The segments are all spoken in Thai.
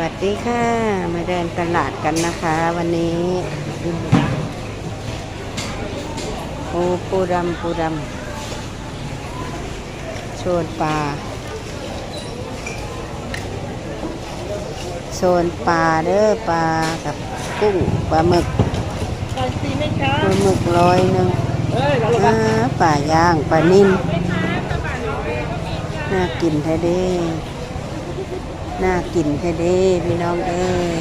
วัสดีค่ะ มาเดินตลาดกันนะคะ วันนี้โอ้ปูดำปูดำโซนปลาโซนปลาเด้อปลากับกุ้งปลาหมึกก่อนซีไหมคะปลาหมึกร้อยหนึ่งเอ้ยเราอ่าปลาย่างปลานิ่มน่ากินแท้เด้ น่ากินแท้เด้พี่น้องเอ้ย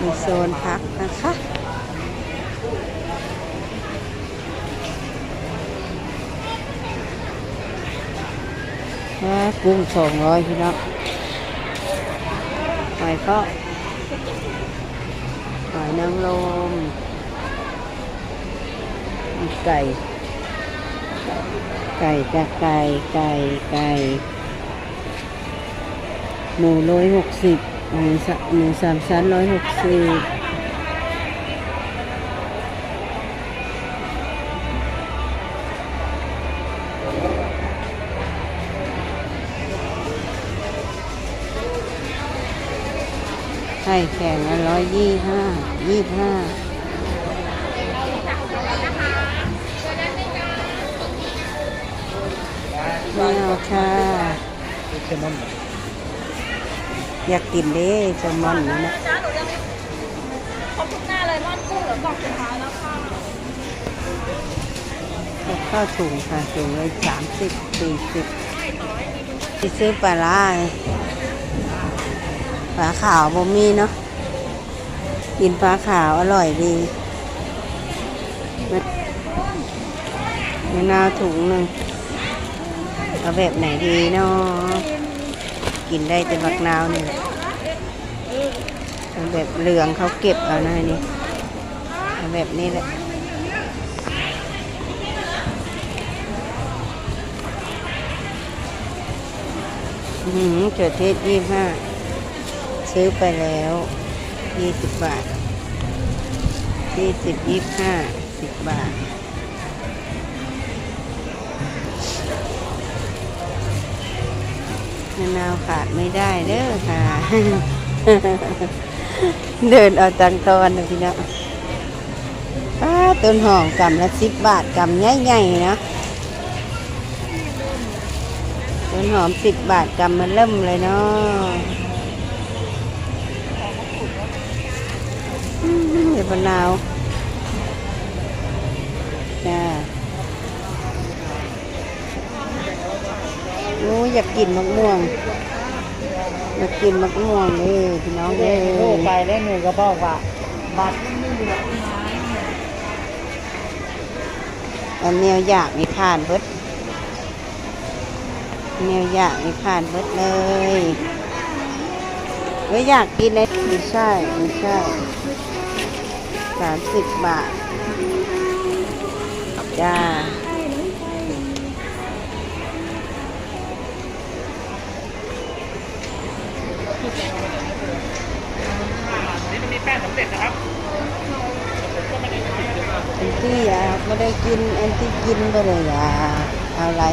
มีโซนพักนะคะอ่ากุ้งสองร้อยพี่น้องหอยก็หอยนางรมไก่ ไก่จะไก่ ไก่ ไก่ หมูร้อยหกสิบหมูสหมูสามชั้นร้อยหกสิบไข่แข็งร้อยยี่ห้ายี่ห้าไม่เอาค่ะ อยากกินเด้แซลมอนนี่นะจ้าหนูยังไม่ครบทุกหน้าเลยม่อนกุ้งเหลือกล่องสุดท้ายแล้วค่ะข้าวถุงค่ะถุงเลยสามสิบสี่สิบที่ซื้อปลาร้าปลาขาวบ่มีเนาะกินปลาขาวอร่อยดีมะนาวถุงหนึ่งเอาแบบไหนดีเนาะ กินได้แต่บักนาวนี่แหละแบบเหลืองเขาเก็บเอาหน่อยนี่แบบนี้แหละอืมเกิดเทศยี่ห้าซื้อไปแล้วยี่สิบบาทยี่สิบยี่ห้าสิบบาท มะนาวขาดไม่ได้เด้อค่ะ เดินเอาตังตอนนะพี่น้องป้าต้นหอมกำละสิบบาทกำใหญ่ๆนะต้นหอมสิบบาทกำมันเริ่มเลยเนาะเดี๋ยวมะนาวจ้าโอ้ยอยากกินมะม่วง อยากกินมะม่วงเลยพี่น้องเอ้โอ้ยไปแล้วหนูก็บอกว่าบัตรอันแนวอยากมีผ่านเบิดแนวอยากมีผ่านเบิดเลยเว้ยอยากกินเลยไม่ใช่ไม่ใช่สามสิบบาทจ้า นี่มันมีแป้งสำเร็จนะครับแอนตี้อะไม่ได้กินแอนตี้กินไปเลยอะเอาอะไร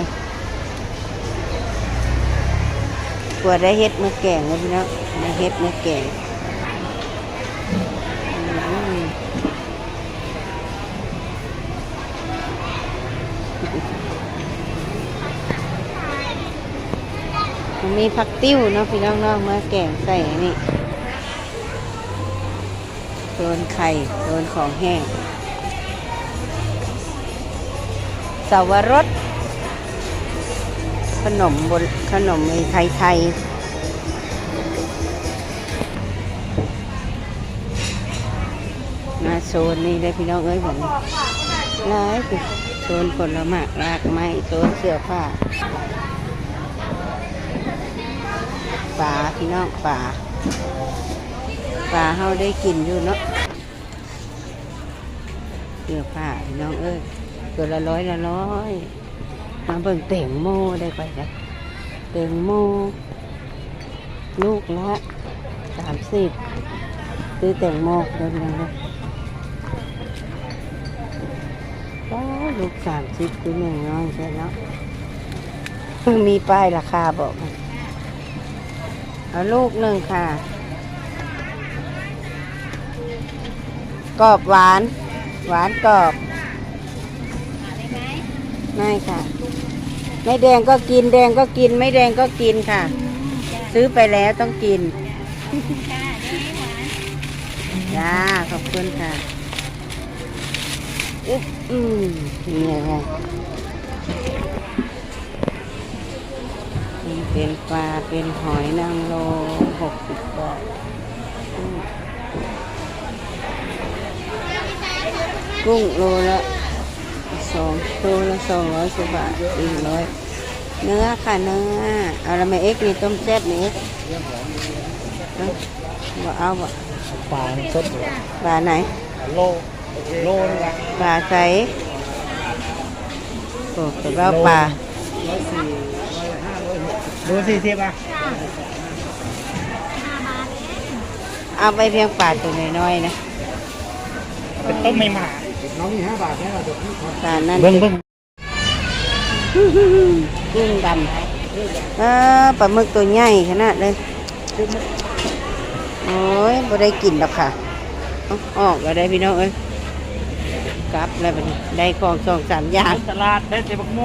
กลัวได้เฮ็ดมาแกงเลยพี่น้องได้เฮ็ดมาแกงอืม มีผักติ้วเนาะพี่น้องเนาะมาแกงใส่นี่โดนไข่โดนของแห้งสาวรสขนมบนขนมไทยไทยๆมาโซนนี่ได้พี่น้องเอ้ยผมร้ายโซนผลไม้รากไม้โซนเสื้อผ้า ป่าพี่น้องป่าป่าเฮาได้กินอยู่เนาะเสื้อผ้าพี่น้องเอ้ยตัวละร้อยละร้อยมาเบิ่งเต่งโมได้ไปนะเต่งโมลูกละสามสิบซื้อเต่งโมเดินเลยลูกสามสิบคือหนึ่งน้อยใช่เนาะมีป้ายราคาบอกม เอเอาลูกหนึ่งค่ะ กรอบหวาน หวานกรอบอะไรไหมไม่ค่ะ ไม่แดงก็กินแดงก็กิน ไม่แดงก็กินค่ะ ซื้อไปแล้วต้องกินค่ะได้หวานจ้า ขอบคุณค่ะอึ๊บอืมนี่ค่ะ นี่เป็นปลาเป็นหอยนางรมหกสิบบาทกุ้งโลละสองโลละสองร้อยกว่าบาทสี่ร้อยเนื้อค่ะเนื้อเอาละไม่เอ็กนี่ต้มแซ่บนี่เอ็กซ์เอาบ่เอาบ่ปลาสดปลาไหนโลโลนะปลาใสโอ้แต่ว่าปลา ร้อยหกสิบโลสี่สิบอะเอาไปเพียงปลาตัวน้อยๆนะเป็นต้นไม่หมาน้องมีห้าบาทแค่เราจะพี่ปลานั่นเบิ้งเบิ้งกุ้งดำเออปลาหมึกตัวใหญ่ขนาดเลยโอ้ยบ่ได้กินหรอกค่ะเอาออกก็ได้พี่น้องเอ้ยกลับแล้วบัดนี้ได้ของสองสามอย่างตลาดได้เจ็บกโม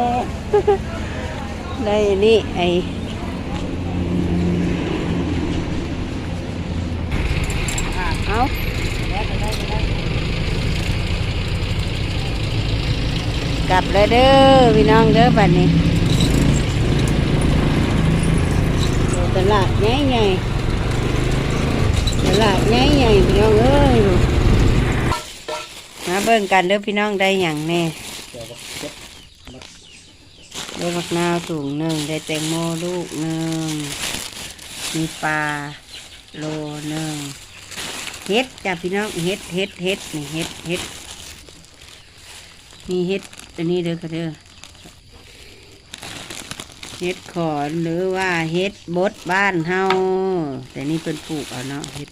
ได้นี่ไอ เอากลับแล้วเด้อพี่น้องเด้อบัดนี้ตลาดใหญ่ใหญ่ๆตลาดใหญ่ใหญ่ๆพี่น้องเอ้ยมาเบิ่งกันเด้อพี่น้องได้อย่างแน่ได้มะนาวถุงหนึ่งได้แตงโมลูกหนึ่งมีปลาโลหนึ่ง เฮ็ดจ้ะพี่น้องเฮ็ดเฮ็ดเฮ็ดนี่เฮ็ดเฮ็ดมีเฮ็ดอันนี้เด้อค่ะเด้อเฮ็ดขอนหรือว่าเฮ็ดบดบ้านเฮาแต่นี่เป็นปลูกเอาเนาะเฮ็ด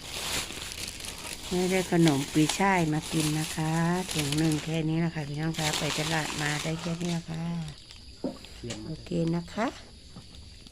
ไม่ได้ขนมปีช่ายมากินนะคะถุงหนึ่งแค่นี้นะคะพี่น้องคะไปตลาดมาได้แค่นี้นะคะโอเคนะคะ